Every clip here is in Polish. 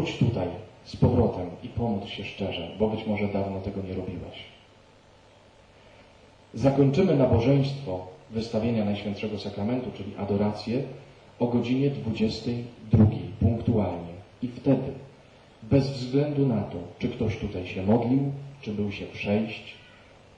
Chodź tutaj z powrotem i pomódl się szczerze, bo być może dawno tego nie robiłeś. Zakończymy nabożeństwo wystawienia Najświętszego Sakramentu, czyli adorację, o godzinie 22 punktualnie. I wtedy, bez względu na to, czy ktoś tutaj się modlił, czy był się przejść,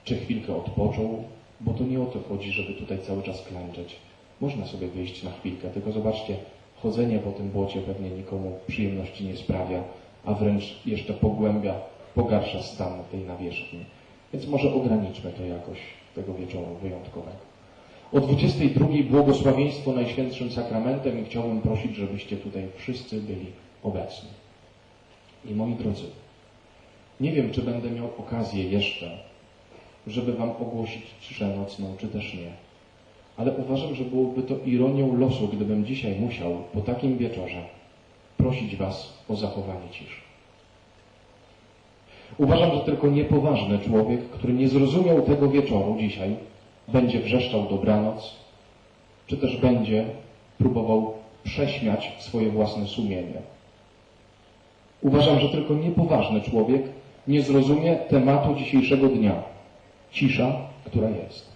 czy chwilkę odpoczął, bo to nie o to chodzi, żeby tutaj cały czas klęczeć. Można sobie wyjść na chwilkę, tylko zobaczcie, chodzenie po tym błocie pewnie nikomu przyjemności nie sprawia, a wręcz jeszcze pogłębia, pogarsza stan tej nawierzchni. Więc może ograniczmy to jakoś tego wieczoru wyjątkowego. O 22 błogosławieństwo Najświętszym Sakramentem i chciałbym prosić, żebyście tutaj wszyscy byli obecni. I moi drodzy, nie wiem, czy będę miał okazję jeszcze, żeby Wam ogłosić ciszę nocną, czy też nie. Ale uważam, że byłoby to ironią losu, gdybym dzisiaj musiał, po takim wieczorze, prosić Was o zachowanie ciszy. Uważam, że tylko niepoważny człowiek, który nie zrozumiał tego wieczoru dzisiaj, będzie wrzeszczał dobranoc, czy też będzie próbował prześmiać swoje własne sumienie. Uważam, że tylko niepoważny człowiek nie zrozumie tematu dzisiejszego dnia. Cisza, która jest.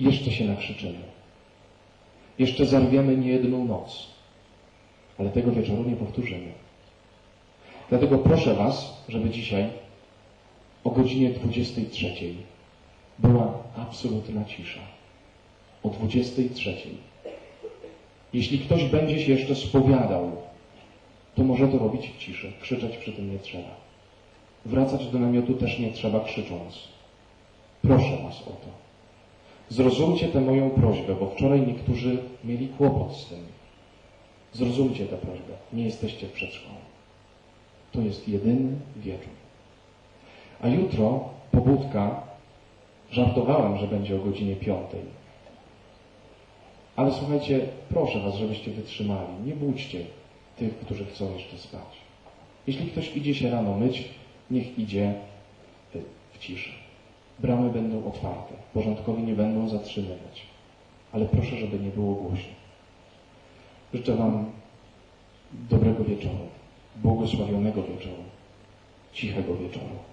Jeszcze się nakrzyczymy. Jeszcze zarwiemy niejedną noc. Ale tego wieczoru nie powtórzymy. Dlatego proszę Was, żeby dzisiaj o godzinie 23 była absolutna cisza. O 23. Jeśli ktoś będzie się jeszcze spowiadał, to może to robić w ciszy. Krzyczeć przy tym nie trzeba. Wracać do namiotu też nie trzeba krzycząc. Proszę Was o to. Zrozumcie tę moją prośbę, bo wczoraj niektórzy mieli kłopot z tym. Zrozumcie tę prośbę. Nie jesteście w przedszkolu. To jest jedyny wieczór. A jutro pobudka, żartowałem, że będzie o godzinie piątej. Ale słuchajcie, proszę Was, żebyście wytrzymali. Nie budźcie tych, którzy chcą jeszcze spać. Jeśli ktoś idzie się rano myć, niech idzie w ciszy. Bramy będą otwarte, porządkowi nie będą zatrzymywać. Ale proszę, żeby nie było głośno. Życzę Wam dobrego wieczoru, błogosławionego wieczoru, cichego wieczoru.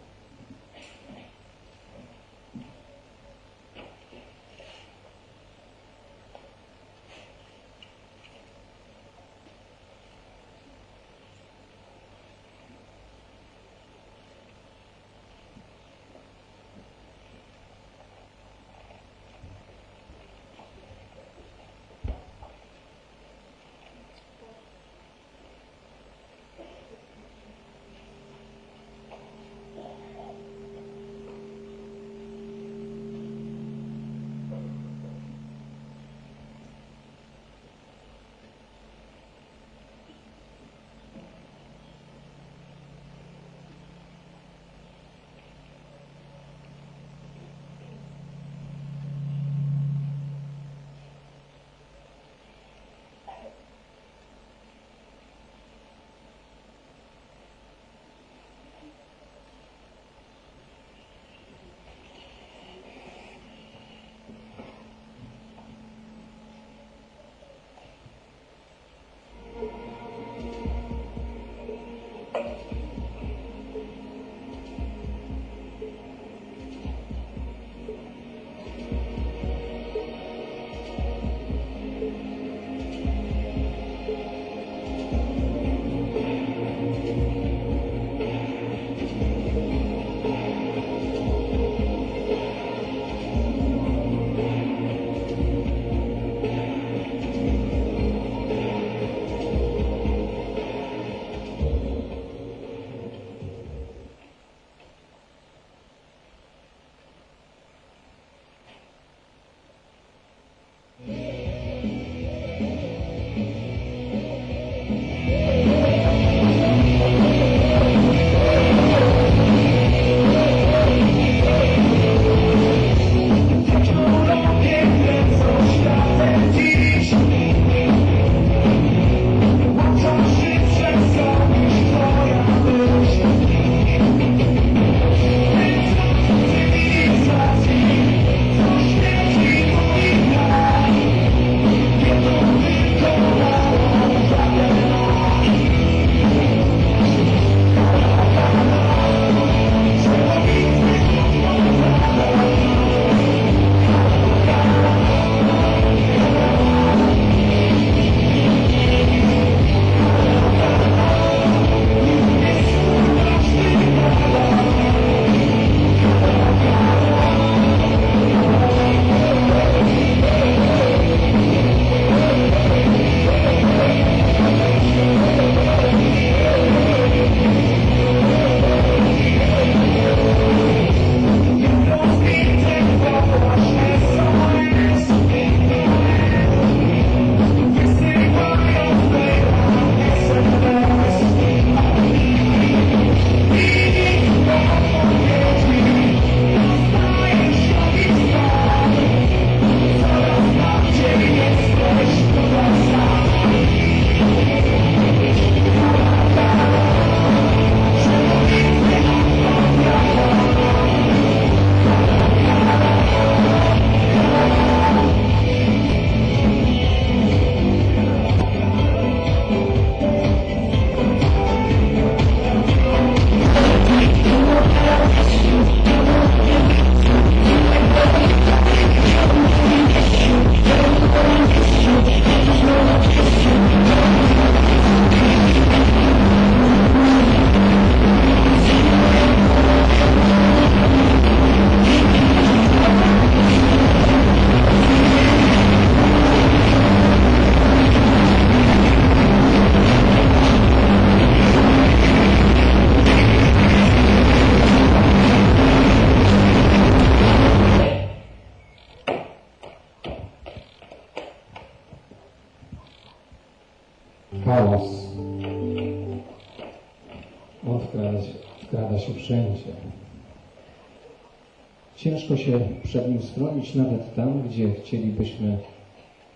Hałas odkrada się, wkrada się wszędzie. Ciężko się przed nim schronić nawet tam, gdzie chcielibyśmy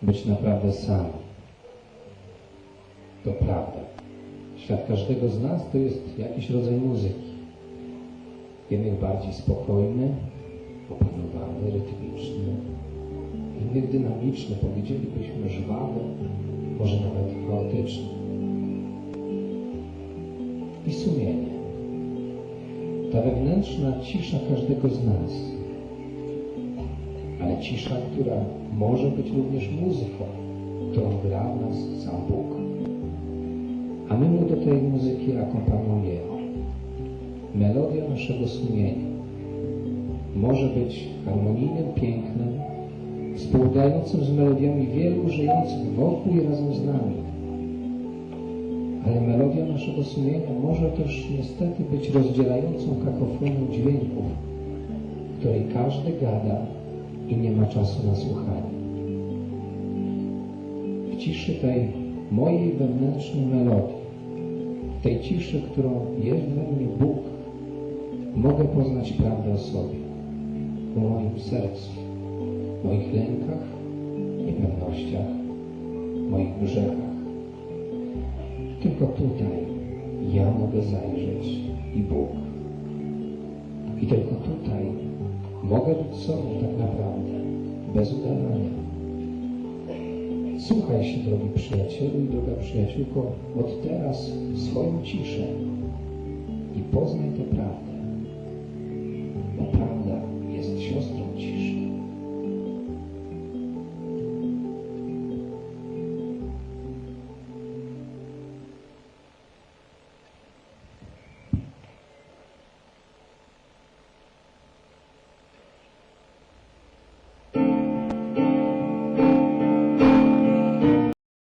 być naprawdę sami. To prawda. Świat każdego z nas to jest jakiś rodzaj muzyki. Jednych bardziej spokojny, opanowany, rytmiczny, innych dynamiczny, powiedzielibyśmy żwawy, może nawet chaotyczny. I sumienie. Ta wewnętrzna cisza każdego z nas, ale cisza, która może być również muzyką, którą gra nas sam Bóg. A my mu do tej muzyki akompaniujemy. Melodia naszego sumienia może być harmonijnym, pięknem, współgrającym z melodiami wielu żyjących wokół i razem z nami. Ale melodia naszego sumienia może też niestety być rozdzielającą kakofonią dźwięków, której każdy gada i nie ma czasu na słuchanie. W ciszy tej mojej wewnętrznej melodii, w tej ciszy, którą jest we mnie Bóg, mogę poznać prawdę o sobie, o moim sercu, moich lękach, niepewnościach, moich grzechach. Tylko tutaj ja mogę zajrzeć i Bóg. I tylko tutaj mogę być sobą tak naprawdę, bez udawania. Słuchaj się, drogi przyjacielu i droga przyjaciółko, od teraz swoją ciszę i poznaj tę prawdę, bo